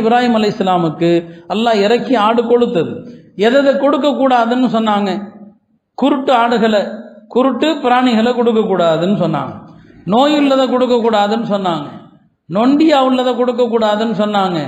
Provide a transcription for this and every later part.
இப்ராஹிம் அலி இஸ்லாமுக்கு அல்லாஹ் இறக்கி ஆடு கொடுத்தது. எதை கொடுக்க கூடாதுன்னு சொன்னாங்க. குருட்டு ஆடுகளை குருட்டு பிராணிகளை கொடுக்கக்கூடாதுன்னு சொன்னாங்க. நோய் உள்ளதை கொடுக்கக்கூடாதுன்னு சொன்னாங்க. நொண்டியா உள்ளதை கொடுக்கக்கூடாதுன்னு சொன்னாங்க.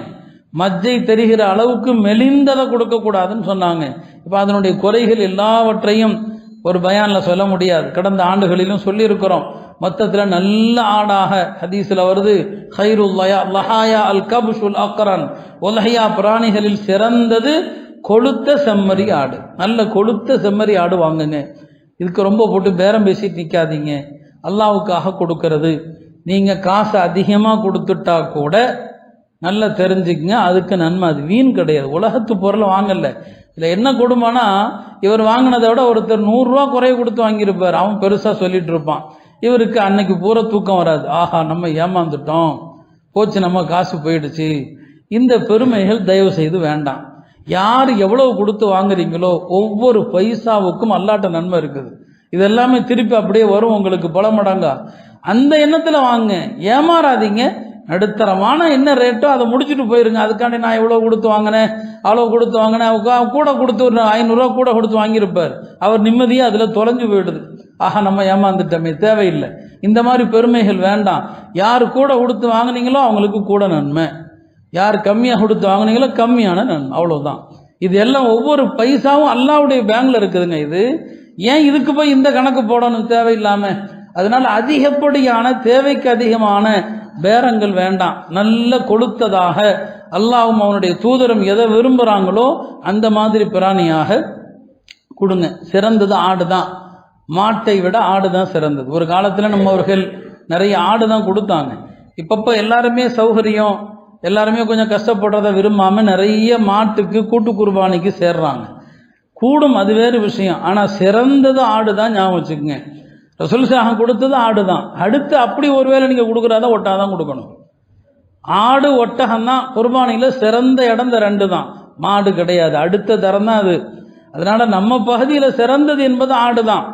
மஜ்ஜை தெரிகிற அளவுக்கு மெலிந்ததை கொடுக்கக்கூடாதுன்னு சொன்னாங்க. இப்போ அதனுடைய குறைகள் எல்லாவற்றையும் ஒரு பயானில் சொல்ல முடியாது. கடந்த ஆண்டுகளிலும் சொல்லியிருக்கிறோம். மொத்தத்தில் நல்ல ஆடாக ஹதீஸில் வருது. ஹைருல்லயா லஹாயா அல் கபுஷுல் அக்ரான். உலஹையா பிராணிகளில் சிறந்தது கொளுத்த செம்மறி ஆடு. நல்ல கொளுத்த செம்மறி ஆடு வாங்குங்க. இதுக்கு ரொம்ப போட்டு பேரம் பேசிட்டு நிற்காதீங்க அல்லாவுக்காக கொடுக்கறது. நீங்கள் காசு அதிகமாக கொடுத்துட்டா கூட நல்லா தெரிஞ்சுக்கங்க. அதுக்கு நன்மை. அது வீண் கிடையாது. உலகத்து பொருளை வாங்கல. இதில் என்ன கொடுமைனா இவர் வாங்கினதை விட ஒருத்தர் நூறுரூவா குறைய கொடுத்து வாங்கியிருப்பார். அவன் பெருசாக சொல்லிட்டு இருப்பான். இவருக்கு அன்னைக்கு பூரா தூக்கம் வராது. ஆஹா நம்ம ஏமாந்துட்டோம். போச்சு நம்ம காசு போயிடுச்சு. இந்த பெருமைகள் தயவு செய்து வேண்டாம். யார் எவ்வளவு கொடுத்து வாங்குறீங்களோ ஒவ்வொரு பைசாவுக்கும் அல்லாட்ட நன்மை இருக்குது. இது எல்லாமே திருப்பி அப்படியே வரும் உங்களுக்கு பல மடங்கா அந்த எண்ணத்தில் வாங்க. ஏமாறாதீங்க. நடுத்தரமான என்ன ரேட்டோ அதை முடிச்சுட்டு போயிருங்க. அதுக்காண்டி நான் இவ்வளோ கொடுத்து வாங்கினேன்? அவ்வளோ கொடுத்து வாங்கினேன். கூட கொடுத்து ஒரு ஐநூறுரூவா கூட கொடுத்து வாங்கியிருப்பார். அவர் நிம்மதியாக அதில் தொலைஞ்சு போயிடுது. ஆஹா நம்ம ஏமாந்துட்டோமே. தேவையில்லை. இந்த மாதிரி பெருமைகள் வேண்டாம். யார் கூட கொடுத்து வாங்குனீங்களோ அவங்களுக்கு கூட நன்மை. யார் கம்மியாக கொடுத்து வாங்குனீங்களோ கம்மியான நன்மை. அவ்வளோதான் இது எல்லாம் ஒவ்வொரு பைசாவும் அல்லாவுடைய பேங்கில் இருக்குதுங்க இது. ஏன் இதுக்கு போய் இந்த கணக்கு போடணும்? தேவையில்லாமல் அதனால் அதிகப்படியான தேவைக்கு அதிகமான பேரங்கள் வேண்டாம். நல்ல கொளுத்ததாக அல்லாவும் அவனுடைய தூதரும் எதை விரும்புகிறாங்களோ அந்த மாதிரி பிராணியாக கொடுங்க. சிறந்தது ஆடு தான் மாட்டை விட ஆடு தான் சிறந்தது. ஒரு காலத்தில் நம்மவர்கள் நிறைய ஆடு தான் கொடுத்தாங்க. இப்பப்போ எல்லாருமே சௌகரியம் எல்லாருமே கொஞ்சம் கஷ்டப்படுறத விரும்பாமல் நிறைய மாட்டுக்கு கூட்டு குர்பானிக்கு சேர்றாங்க. கூடும் அது வேறு விஷயம். ஆனால் சிறந்தது ஆடு தான் ஞாபகம் வச்சுக்கோங்க. ரசூல் சாகம் கொடுத்தது ஆடு தான் அடுத்து அப்படி ஒருவேளை நீங்கள் கொடுக்குறதா ஒட்டாதான் கொடுக்கணும். ஆடு ஒட்டகம் தான் குர்பானியில் சிறந்த இடம் இந்த ரெண்டு தான் மாடு கிடையாது. அடுத்த தரம் தான் அது. அதனால் நம்ம பகுதியில் சிறந்தது என்பது ஆடு தான்